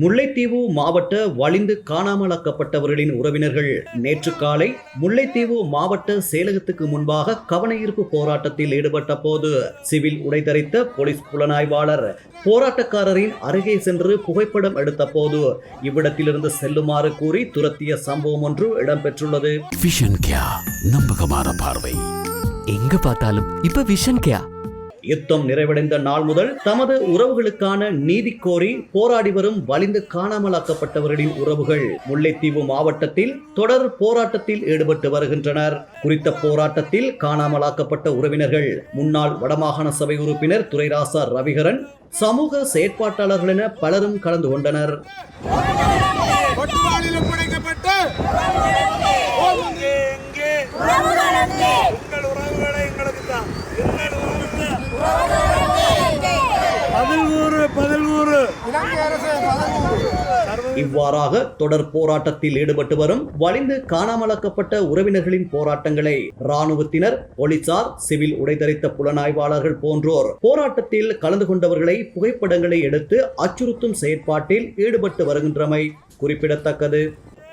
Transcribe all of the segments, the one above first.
முல்லைத்தீவு மாவட்ட வலிந்து காணாமலாக்கப்பட்டவர்களின் உறவினர்கள் நேற்று காலை முல்லைத்தீவு மாவட்ட செயலகத்துக்கு முன்பாக கவனஈர்ப்பு போராட்டத்தில் ஈடுபட்ட போது சிவில் உடைதரித்த போலீஸ் புலனாய்வாளர் போராட்டக்காரரின் அருகே சென்று புகைப்படம் எடுத்த போது இவ்விடத்திலிருந்து செல்லுமாறு கூறி துரத்திய சம்பவம் ஒன்று இடம்பெற்றுள்ளது. விஷன் கியா நம்பகமான பார்வை. எங்க பார்த்தாலும் இப்ப விஷன் கேயா யுத்தம் நிறைவடைந்த நாள் முதல் தமது உறவுகளுக்கான நீதி கோரி போராடி வரும் வலிந்து காணாமலாக்கப்பட்டவர்களின் உறவுகள் முல்லைத்தீவு மாவட்டத்தில் தொடர் போராட்டத்தில் ஈடுபட்டு வருகின்றனர். குறித்த போராட்டத்தில் காணாமலாக்கப்பட்ட உறவினர்கள் முன்னாள் வடமாகாண சபை உறுப்பினர் துரைராசா ரவிகரன் சமூக செயற்பாட்டாளர்கள் என பலரும் கலந்து கொண்டனர். இவ்வாறாக தொடர் போராட்டத்தில் ஈடுபட்டு வரும் வலிந்து காணாமலாக்கப்பட்ட உறவினர்களின் போராட்டங்களை இராணுவத்தினர் போலீசார் சிவில் உடைதரித்த புலனாய்வாளர்கள் போன்றோர் போராட்டத்தில் கலந்து கொண்டவர்களை புகைப்படங்களை எடுத்து அச்சுறுத்தும் செயற்பாட்டில் ஈடுபட்டு வருகின்றமை குறிப்பிடத்தக்கது.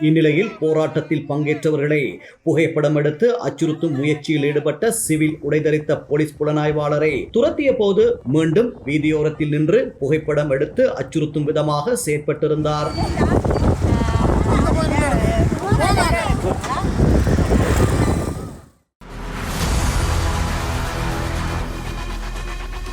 இந்நிலையில் போராட்டத்தில் பங்கேற்றவர்களை புகைப்படம் எடுத்து அச்சுறுத்தும் முயற்சியில் ஈடுபட்ட சிவில் உடைதரித்த போலீஸ் புலனாய்வாளரை துரத்திய போது மீண்டும் வீதியோரத்தில் நின்று புகைப்படம் எடுத்து அச்சுறுத்தும் விதமாக செயற்பட்டிருந்தார்.